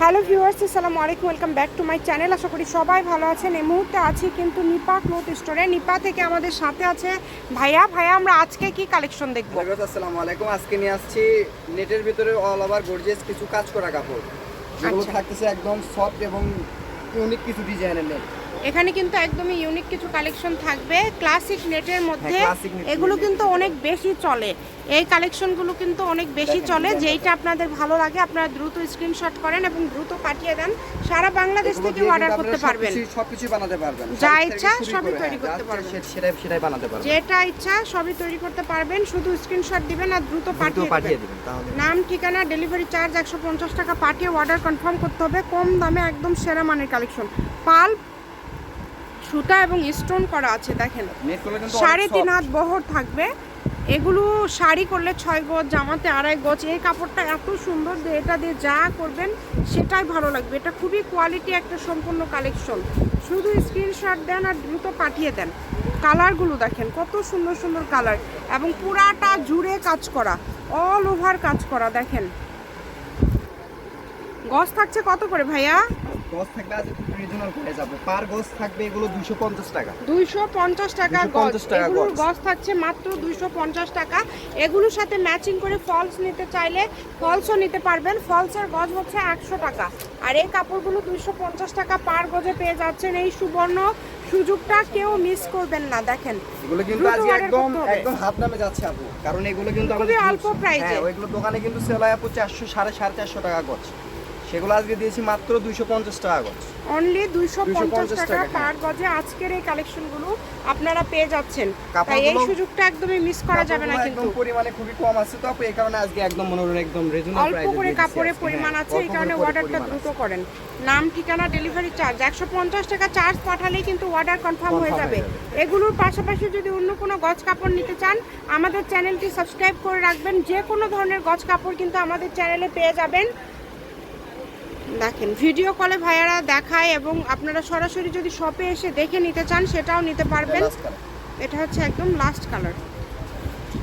Hello viewers আসসালামু আলাইকুম welcome back to my channel. আশা করি সবাই ভালো আছেন। এই মুহূর্তে আছি কিন্তু নিপা ক্লোথ স্টোরে। নিপা থেকে আমাদের সাথে আছে ভাইয়া। ভাইয়া আমরা আজকে কি কালেকশন দেখব? আসসালামু আলাইকুম। আজকে নিয়ে আসছি নেটের ভিতরে অল ওভার গর্জিয়াস কিছু কাজ করা কাপড়। যেগুলো আচ্ছা। থাকতেছে একদম সফট এবং ইউনিক কিছু ডিজাইনের নেট এখানে কিন্তু একদমই ইউনিক কিছু কালেকশন থাকবে। ক্লাসিক নেটের মধ্যে হ্যাঁ, এগুলো কিন্তু অনেক বেশি চলে। এই কালেকশনগুলো কিন্তু অনেক বেশি চলে যেইটা আপনাদের ভালো লাগে আপনারা দ্রুত স্ক্রিনশট করেন এবং দ্রুত পাঠিয়ে দেন। সারা বাংলাদেশ থেকে অর্ডার করতে পারবেন। সবকিছু- বানাতে পারবেন। যা ইচ্ছা সবই তৈরি করতে পারবেন। সেটাই সেটাই বানাতে পারবেন। যেটা ইচ্ছা সবই তৈরি করতে পারবেন। শুধু স্ক্রিনশট দিবেন আর দ্রুত পাঠিয়ে পাঠিয়ে দিবেন নাম ঠিকানা ডেলিভারি চার্জ একশো পঞ্চাশ টাকা পাঠিয়ে অর্ডার কনফার্ম করতে হবে। কম দামে একদম সেরা মানের কালেকশন পাল সুতা এবং স্টোন করা আছে দেখেন। সাড়ে তিন। হাত বহর থাকবে। এগুলো শাড়ি করলে ছয় গজ জামাতে আড়াই গজ। এই কাপড়টা এত সুন্দর যে এটা দিয়ে যা করবেন সেটাই ভালো লাগবে। এটা খুবই কোয়ালিটি একটা সম্পূর্ণ কালেকশন শুধু স্ক্রিনশট দেন আর দ্রুত পাঠিয়ে দেন। কালারগুলো দেখেন কত সুন্দর সুন্দর কালার এবং পুরাটা জুড়ে কাজ করা অল ওভার কাজ করা দেখেন। গজ থাকছে কত করে ভাইয়া? গজ থাকবে আজ রিজনাল প্রাইস আপনি পার গজ থাকবে এগুলো 250 টাকা। দুইশো পঞ্চাশ টাকা গজ। এগুলোর গজ। থাকছে মাত্র দুইশো পঞ্চাশ টাকা। এগুলোর সাথে ম্যাচিং করে ফলস নিতে চাইলে ফলসও নিতে পারবেন। ফলসের গজ হচ্ছে একশো টাকা। আর এই কাপড়গুলো দুইশো পঞ্চাশ টাকা পার গজে পেয়ে যাচ্ছেন এই সুবর্ণ সুযোগটা কেউ মিস করবেন না দেখেন। এগুলো কিন্তু আজকে একদম একদম হাত নামে যাচ্ছে আপু। কারণ এগুলো কিন্তু আমাদের অল্প এ। হ্যাঁ ওইগুলো দোকানে কিন্তু সেল হয় আপু 400 সাড়ে সাড়ে চারশো টাকা গজ। সেগুলো আজকে দিয়েছি মাত্র 250 টাকা গজ অনলি দুইশো পঞ্চাশ 250 টাকা পার গজে আজকের এই কালেকশনগুলো আপনারা পেয়ে যাচ্ছেন। তাই এই সুযোগটা একদমই মিস করা যাবে না কিন্তু। একদম পরিমাণে খুবই কম আছে তো এই কারণে আজকে একদম মনোরম একদম রিজনাল অল্প করে কাপড়ের পরিমাণ আছে এই কারণে অর্ডারটা দ্রুত করেন। নাম ঠিকানা ডেলিভারি চার্জ একশো পঞ্চাশ টাকা চার্জ পাঠালেই কিন্তু অর্ডার কনফার্ম হয়ে যাবে হয়ে যাবে। এগুলোর পাশাপাশি যদি অন্য কোনো গজ কাপড় নিতে চান আমাদের চ্যানেলটি সাবস্ক্রাইব করে রাখবেন। যে কোনো ধরনের গজ কাপড় কিন্তু আমাদের চ্যানেলে পেয়ে যাবেন। দেখেন ভিডিও কলে ভাইয়ারা দেখায় এবং আপনারা সরাসরি যদি শপে এসে দেখে নিতে চান সেটাও নিতে পারবেন। এটা হচ্ছে একদম লাস্ট কালার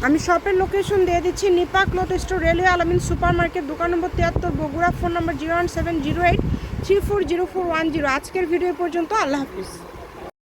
আমি শপের লোকেশন দিয়ে দিচ্ছি Nipa cloth store railway Alamin super market দোকান নম্বর তিয়াত্তর Bogura phone number zero one seven zero eight three four zero four one zero আজকের ভিডিও পর্যন্ত আল্লাহ হাফিজ।